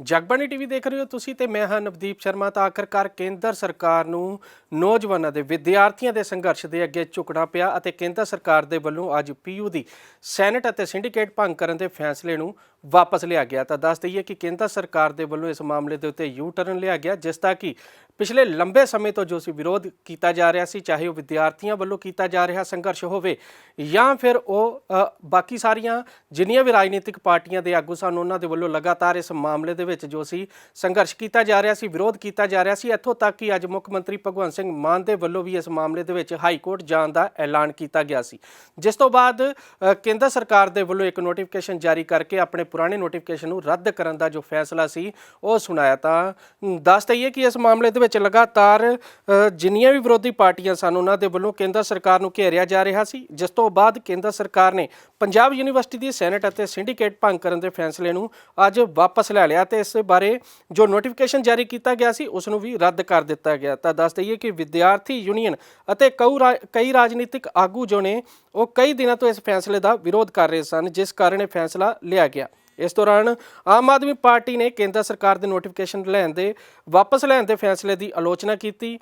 Jagbani TV ਦੇਖ ਰਹੇ ਹੋ ਤੁਸੀਂ ਤੇ ਮੈਂ ਹਾਂ ਨਵਦੀਪ ਸ਼ਰਮਾ ਤਾਂ ਆਖਰਕਾਰ ਕੇਂਦਰ ਸਰਕਾਰ ਨੂੰ ਨੌਜਵਾਨਾਂ ਦੇ ਵਿਦਿਆਰਥੀਆਂ ਦੇ ਸੰਘਰਸ਼ ਦੇ ਅੱਗੇ ਝੁਕਣਾ ਪਿਆ ਅਤੇ ਕੇਂਦਰ ਸਰਕਾਰ ਦੇ ਵੱਲੋਂ ਅੱਜ ਪੀਯੂ ਦੀ ਸੈਨੇਟ ਅਤੇ ਸਿੰਡੀਕੇਟ ਭੰਗ ਕਰਨ ਦੇ ਫੈਸਲੇ ਨੂੰ ਵਾਪਸ ਲਿਆ ਗਿਆ। ਤਾਂ ਦੱਸ ਦਈਏ ਕਿ ਕੇਂਦਰ ਸਰਕਾਰ ਦੇ ਵੱਲੋਂ ਇਸ ਮਾਮਲੇ ਦੇ ਉੱਤੇ ਯੂ ਟਰਨ ਲਿਆ ਗਿਆ, ਜਿਸ ਦਾ ਕਿ ਪਿਛਲੇ ਲੰਬੇ ਸਮੇਂ ਤੋਂ ਜੋ ਸੀ ਵਿਰੋਧ ਕੀਤਾ ਜਾ ਰਿਹਾ ਸੀ, ਚਾਹੇ ਉਹ ਵਿਦਿਆਰਥੀਆਂ ਵੱਲੋਂ ਕੀਤਾ ਜਾ ਰਿਹਾ ਸੰਘਰਸ਼ ਹੋਵੇ ਜਾਂ ਫਿਰ ਉਹ ਬਾਕੀ ਸਾਰੀਆਂ ਜਿੰਨੀਆਂ ਵੀ ਰਾਜਨੀਤਿਕ ਪਾਰਟੀਆਂ ਦੇ ਆਗੂ ਸਨ, ਉਹਨਾਂ ਦੇ ਵੱਲੋਂ ਲਗਾਤਾਰ ਇਸ ਮਾਮਲੇ ਦੇ ਵਿੱਚ ਜੋ ਸੀ ਸੰਘਰਸ਼ ਕੀਤਾ ਜਾ ਰਿਹਾ ਸੀ, ਵਿਰੋਧ ਕੀਤਾ ਜਾ ਰਿਹਾ ਸੀ। ਇੱਥੋਂ ਤੱਕ ਕਿ ਅੱਜ ਮੁੱਖ ਮੰਤਰੀ ਭਗਵੰਤ ਸਿੰਘ ਮਾਨ ਦੇ ਵੱਲੋਂ ਵੀ ਇਸ ਮਾਮਲੇ ਦੇ ਵਿੱਚ ਹਾਈ ਕੋਰਟ ਜਾਣ ਦਾ ਐਲਾਨ ਕੀਤਾ ਗਿਆ ਸੀ। ਜਿਸ ਤੋਂ ਬਾਅਦ ਕੇਂਦਰ ਸਰਕਾਰ ਦੇ ਵੱਲੋਂ ਇੱਕ ਨੋਟੀਫਿਕੇਸ਼ਨ ਜਾਰੀ ਕਰਕੇ ਆਪਣੇ ਪੁਰਾਣੇ ਨੋਟੀਫਿਕੇਸ਼ਨ ਨੂੰ ਰੱਦ ਕਰਨ ਦਾ ਜੋ ਫੈਸਲਾ ਸੀ, ਉਹ ਸੁਣਾਇਆ ਤਾਂ ਦੱਸ ਦਈਏ ਕਿ ਇਸ ਮਾਮਲੇ ਦੇ ਵਿੱਚ ਲਗਾਤਾਰ ਜਿੰਨੀਆਂ ਵੀ ਵਿਰੋਧੀ ਪਾਰਟੀਆਂ ਸਨ, ਉਹਨਾਂ ਦੇ ਵੱਲੋਂ ਕੇਂਦਰ ਸਰਕਾਰ ਨੂੰ ਘੇਰਿਆ ਜਾ ਰਿਹਾ ਸੀ। ਜਿਸ ਤੋਂ ਬਾਅਦ ਕੇਂਦਰ ਸਰਕਾਰ ਨੇ ਪੰਜਾਬ ਯੂਨੀਵਰਸਿਟੀ ਦੀ ਸੈਨੇਟ ਅਤੇ ਸਿੰਡੀਕੇਟ ਭੰਗ ਕਰਨ ਦੇ ਫੈਸਲੇ ਨੂੰ ਅੱਜ ਵਾਪਸ ਲੈ ਲਿਆ ਤੇ ਇਸ ਬਾਰੇ ਜੋ ਨੋਟੀਫਿਕੇਸ਼ਨ ਜਾਰੀ ਕੀਤਾ ਗਿਆ ਸੀ, ਉਸ ਨੂੰ ਵੀ ਰੱਦ ਕਰ ਦਿੱਤਾ ਗਿਆ। ਤਾਂ ਦੱਸ ਦਈਏ ਕਿ ਵਿਦਿਆਰਥੀ ਯੂਨੀਅਨ ਅਤੇ ਕਈ ਰਾ- ਕਈ ਰਾਜਨੀਤਿਕ ਆਗੂ ਜੋ ਨੇ, ਉਹ ਕਈ ਦਿਨਾਂ ਤੋਂ ਇਸ ਫੈਸਲੇ ਦਾ ਵਿਰੋਧ ਕਰ ਰਹੇ ਸਨ, ਜਿਸ ਕਾਰਨ ਇਹ ਫੈਸਲਾ ਲਿਆ ਗਿਆ। ਇਸ ਦੌਰਾਨ ਆਮ ਆਦਮੀ ਪਾਰਟੀ ਨੇ ਕੇਂਦਰ ਸਰਕਾਰ ਦੇ ਨੋਟੀਫਿਕੇਸ਼ਨ ਲੈਣ ਦੇ, ਵਾਪਸ ਲੈਣ ਦੇ ਫੈਸਲੇ ਦੀ ਆਲੋਚਨਾ ਕੀਤੀ।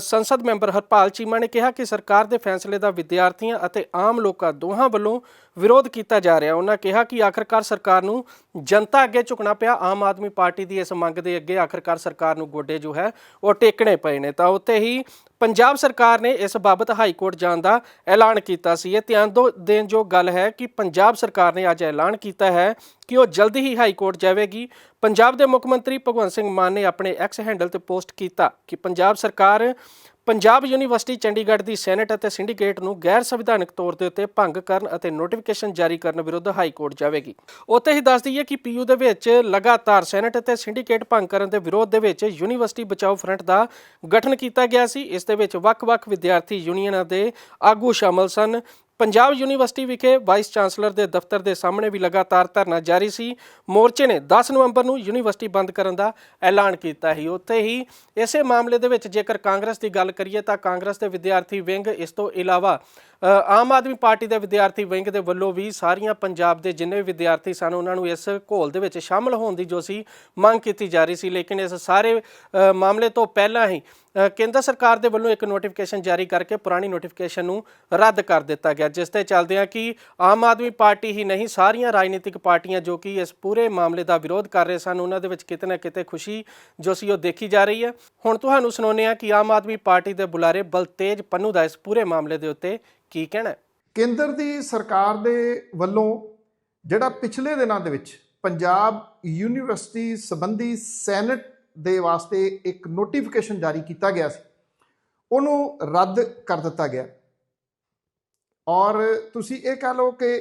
ਸੰਸਦ ਮੈਂਬਰ ਹਰਪਾਲ ਚੀਮਾ ਨੇ ਕਿਹਾ ਕਿ ਸਰਕਾਰ ਦੇ ਫੈਸਲੇ ਦਾ ਵਿਦਿਆਰਥੀਆਂ ਅਤੇ ਆਮ ਲੋਕਾਂ ਦੋਹਾਂ ਵੱਲੋਂ ਵਿਰੋਧ ਕੀਤਾ ਜਾ ਰਿਹਾ। ਉਹਨਾਂ ਕਿਹਾ ਕਿ ਆਖਰਕਾਰ ਸਰਕਾਰ ਨੂੰ ਜਨਤਾ ਅੱਗੇ ਝੁਕਣਾ ਪਿਆ, ਆਮ ਆਦਮੀ ਪਾਰਟੀ ਦੀ ਇਸ ਮੰਗ ਦੇ ਅੱਗੇ ਆਖਰਕਾਰ ਸਰਕਾਰ ਨੂੰ ਗੋਡੇ ਜੋ ਹੈ, ਉਹ ਟੇਕਣੇ ਪਏ ਨੇ। ਤਾਂ ਉੱਤੇ ਹੀ ਪੰਜਾਬ ਸਰਕਾਰ ਨੇ ਇਸ ਬਾਬਤ ਹਾਈ ਕੋਰਟ ਜਾਣ ਦਾ ਐਲਾਨ ਕੀਤਾ ਸੀ। ਇਹ ਧਿਆਨ ਦੋ ਦੇਣ ਜੋ ਗੱਲ ਹੈ ਕਿ ਪੰਜਾਬ ਸਰਕਾਰ ਨੇ ਅੱਜ ਐਲਾਨ ਕੀਤਾ ਹੈ ਕਿ ਉਹ ਜਲਦੀ ਹੀ ਹਾਈ ਕੋਰਟ ਜਾਵੇਗੀ। ਪੰਜਾਬ ਦੇ ਮੁੱਖ ਮੰਤਰੀ ਭਗਵੰਤ ਸਿੰਘ ਮਾਨ ਨੇ ਆਪਣੇ ਐਕਸ ਹੈਂਡਲ ਤੇ ਪੋਸਟ ਕੀਤਾ ਕਿ ਪੰਜਾਬ ਸਰਕਾਰ ਪੰਜਾਬ ਯੂਨੀਵਰਸਿਟੀ ਚੰਡੀਗੜ੍ਹ ਦੀ ਸੈਨੇਟ ਅਤੇ ਸਿੰਡੀਕੇਟ ਨੂੰ ਗੈਰ ਸੰਵਿਧਾਨਕ ਤੌਰ ਦੇ ਉੱਤੇ ਭੰਗ ਕਰਨ ਅਤੇ ਨੋਟੀਫਿਕੇਸ਼ਨ ਜਾਰੀ ਕਰਨ ਵਿਰੁੱਧ ਹਾਈ ਕੋਰਟ ਜਾਵੇਗੀ। ਉੱਥੇ ਹੀ ਦੱਸ ਦਈਏ ਕਿ ਪੀਯੂ ਦੇ ਵਿੱਚ ਲਗਾਤਾਰ ਸੈਨੇਟ ਅਤੇ ਸਿੰਡੀਕੇਟ ਭੰਗ ਕਰਨ ਦੇ ਵਿਰੋਧ ਦੇ ਵਿੱਚ ਯੂਨੀਵਰਸਿਟੀ ਬਚਾਓ ਫਰੰਟ ਦਾ ਗਠਨ ਕੀਤਾ ਗਿਆ ਸੀ। ਇਸ ਦੇ ਵਿੱਚ ਵੱਖ-ਵੱਖ ਵਿਦਿਆਰਥੀ ਯੂਨੀਅਨਾਂ ਦੇ ਆਗੂ ਸ਼ਾਮਲ ਸਨ। ਪੰਜਾਬ ਯੂਨੀਵਰਸਿਟੀ ਵਿਖੇ ਵਾਈਸ ਚਾਂਸਲਰ ਦੇ ਦਫ਼ਤਰ ਦੇ ਸਾਹਮਣੇ ਵੀ ਲਗਾਤਾਰ ਧਰਨਾ ਜਾਰੀ ਸੀ। ਮੋਰਚੇ ਨੇ 10 ਨਵੰਬਰ ਨੂੰ ਯੂਨੀਵਰਸਿਟੀ ਬੰਦ ਕਰਨ ਦਾ ਐਲਾਨ ਕੀਤਾ ਸੀ। ਉੱਥੇ ਹੀ ਇਸੇ ਮਾਮਲੇ ਦੇ ਵਿੱਚ ਜੇਕਰ ਕਾਂਗਰਸ ਦੀ ਗੱਲ ਕਰੀਏ ਤਾਂ ਕਾਂਗਰਸ ਦੇ ਵਿਦਿਆਰਥੀ ਵਿੰਗ ਇਸ ਤੋਂ ਇਲਾਵਾ ਆਮ ਆਦਮੀ ਪਾਰਟੀ ਦੇ ਵਿਦਿਆਰਥੀ ਵਿੰਗ ਦੇ ਵੱਲੋਂ ਵੀ ਸਾਰੀਆਂ ਪੰਜਾਬ ਦੇ ਜਿੰਨੇ ਵੀ ਵਿਦਿਆਰਥੀ ਸਨ, ਉਹਨਾਂ ਨੂੰ ਇਸ ਘੋਲ ਦੇ ਵਿੱਚ ਸ਼ਾਮਲ ਹੋਣ ਦੀ ਜੋ ਸੀ ਮੰਗ ਕੀਤੀ ਜਾ ਰਹੀ ਸੀ। ਲੇਕਿਨ ਇਸ ਸਾਰੇ ਮਾਮਲੇ ਤੋਂ ਪਹਿਲਾਂ ਹੀ ਕੇਂਦਰ ਸਰਕਾਰ ਦੇ ਵੱਲੋਂ ਇੱਕ ਨੋਟੀਫਿਕੇਸ਼ਨ ਜਾਰੀ ਕਰਕੇ ਪੁਰਾਣੀ ਨੋਟੀਫਿਕੇਸ਼ਨ ਨੂੰ ਰੱਦ ਕਰ ਦਿੱਤਾ ਗਿਆ, ਜਿਸ ਤੇ ਚੱਲਦਿਆਂ ਕਿ ਆਮ ਆਦਮੀ ਪਾਰਟੀ ਹੀ ਨਹੀਂ, ਸਾਰੀਆਂ ਰਾਜਨੀਤਿਕ ਪਾਰਟੀਆਂ ਜੋ ਕਿ ਇਸ ਪੂਰੇ ਮਾਮਲੇ ਦਾ ਵਿਰੋਧ ਕਰ ਰਹੇ ਸਨ, ਉਹਨਾਂ ਦੇ ਵਿੱਚ ਕਿਤੇ ਨਾ ਕਿਤੇ ਖੁਸ਼ੀ ਜੋ ਸੀ ਉਹ ਦੇਖੀ ਜਾ ਰਹੀ ਹੈ। ਹੁਣ ਤੁਹਾਨੂੰ ਸੁਣਾਉਂਦੇ ਹਾਂ ਕਿ ਆਮ ਆਦਮੀ ਪਾਰਟੀ ਦੇ ਬੁਲਾਰੇ ਬਲਤੇਜ ਪੰਨੂ ਦਾ ਇਸ ਪੂਰੇ ਮਾਮਲੇ ਦੇ ਉੱਤੇ ਕੀ ਕਹਿਣਾ ਕੇਂਦਰ ਦੀ ਸਰਕਾਰ ਦੇ ਵੱਲੋਂ ਜਿਹੜਾ ਪਿਛਲੇ ਦਿਨਾਂ ਦੇ ਵਿੱਚ ਪੰਜਾਬ ਯੂਨੀਵਰਸਿਟੀ ਸੰਬੰਧੀ ਸੈਨੇਟ ਦੇ ਵਾਸਤੇ ਇੱਕ ਨੋਟੀਫਿਕੇਸ਼ਨ ਜਾਰੀ ਕੀਤਾ ਗਿਆ ਸੀ, ਉਹਨੂੰ ਰੱਦ ਕਰ ਦਿੱਤਾ ਗਿਆ। ਔਰ ਤੁਸੀਂ ਇਹ ਕਹ ਲਓ ਕਿ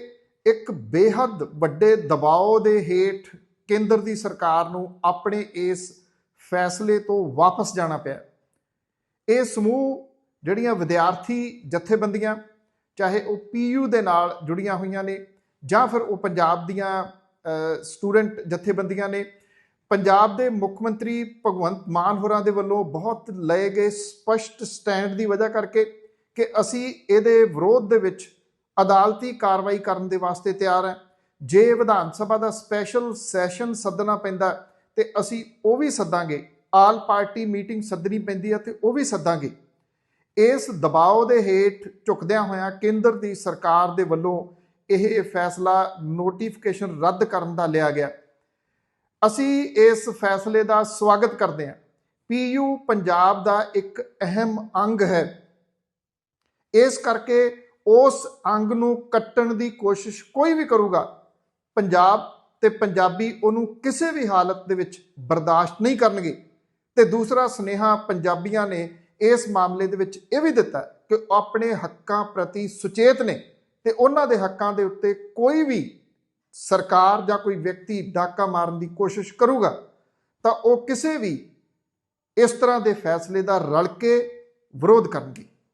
ਇੱਕ ਬੇਹੱਦ ਵੱਡੇ ਦਬਾਅ ਦੇ ਹੇਠ ਕੇਂਦਰ ਦੀ ਸਰਕਾਰ ਨੂੰ ਆਪਣੇ ਇਸ ਫੈਸਲੇ ਤੋਂ ਵਾਪਸ ਜਾਣਾ ਪਿਆ। ਇਹ ਸਮੂਹ ਜਿਹੜੀਆਂ ਵਿਦਿਆਰਥੀ ਜਥੇਬੰਦੀਆਂ ਚਾਹੇ ਉਹ ਪੀਯੂ ਦੇ ਨਾਲ ਜੁੜੀਆਂ ਹੋਈਆਂ ਨੇ ਜਾਂ ਫਿਰ ਉਹ ਪੰਜਾਬ ਦੀਆਂ ਸਟੂਡੈਂਟ ਜਥੇਬੰਦੀਆਂ ਨੇ। ਪੰਜਾਬ ਦੇ ਮੁੱਖ ਮੰਤਰੀ ਭਗਵੰਤ ਮਾਨ ਹੋਰਾਂ ਦੇ ਵੱਲੋਂ ਬਹੁਤ ਲਏ ਗਏ ਸਪਸ਼ਟ ਸਟੈਂਡ ਦੀ ਵਜ੍ਹਾ ਕਰਕੇ ਕਿ ਅਸੀਂ ਇਹਦੇ ਵਿਰੋਧ ਦੇ ਵਿੱਚ ਅਦਾਲਤੀ ਕਾਰਵਾਈ ਕਰਨ ਦੇ ਵਾਸਤੇ ਤਿਆਰ ਹੈ। ਜੇ ਵਿਧਾਨ ਸਭਾ ਦਾ ਸਪੈਸ਼ਲ ਸੈਸ਼ਨ ਸੱਦਣਾ ਪੈਂਦਾ ਤੇ ਅਸੀਂ ਉਹ ਵੀ ਸੱਦਾਂਗੇ। ਆਲ ਪਾਰਟੀ ਮੀਟਿੰਗ ਸੱਦਣੀ ਪੈਂਦੀ ਹੈ ਤੇ ਉਹ ਵੀ ਸੱਦਾਂਗੇ। ਇਸ ਦਬਾਅ ਦੇ ਹੇਠ ਝੁਕਦਿਆਂ ਹੋਇਆਂ ਕੇਂਦਰ ਦੀ ਸਰਕਾਰ ਦੇ ਵੱਲੋਂ ਇਹ ਫੈਸਲਾ ਨੋਟੀਫਿਕੇਸ਼ਨ ਰੱਦ ਕਰਨ ਦਾ ਲਿਆ ਗਿਆ। ਅਸੀਂ ਇਸ ਫੈਸਲੇ ਦਾ ਸਵਾਗਤ ਕਰਦੇ ਹਾਂ। ਪੀਯੂ ਪੰਜਾਬ ਦਾ ਇੱਕ ਅਹਿਮ ਅੰਗ ਹੈ। ਇਸ ਕਰਕੇ ਉਸ ਅੰਗ ਨੂੰ ਕੱਟਣ ਦੀ ਕੋਸ਼ਿਸ਼ ਕੋਈ ਵੀ ਕਰੂਗਾ, ਪੰਜਾਬ ਤੇ ਪੰਜਾਬੀ ਉਹਨੂੰ ਕਿਸੇ ਵੀ ਹਾਲਤ ਦੇ ਵਿੱਚ ਬਰਦਾਸ਼ਤ ਨਹੀਂ ਕਰਨਗੇ। ਤੇ ਦੂਸਰਾ, ਸੁਨੇਹਾ ਪੰਜਾਬੀਆਂ ਨੇ ਇਸ ਮਾਮਲੇ ਦੇ ਵਿੱਚ ਇਹ ਵੀ ਦਿੱਤਾ ਕਿ ਉਹ ਆਪਣੇ ਹੱਕਾਂ ਪ੍ਰਤੀ ਸੁਚੇਤ ਨੇ ਤੇ ਉਹਨਾਂ ਦੇ ਹੱਕਾਂ ਦੇ ਉੱਤੇ ਕੋਈ ਵੀ ਸਰਕਾਰ ਜਾਂ ਕੋਈ ਵਿਅਕਤੀ ਡਾਕਾ ਮਾਰਨ ਦੀ ਕੋਸ਼ਿਸ਼ ਕਰੂਗਾ, ਤਾਂ ਉਹ ਕਿਸੇ ਵੀ ਇਸ ਤਰ੍ਹਾਂ ਦੇ ਫੈਸਲੇ ਦਾ ਰਲ ਕੇ ਵਿਰੋਧ ਕਰਨਗੇ।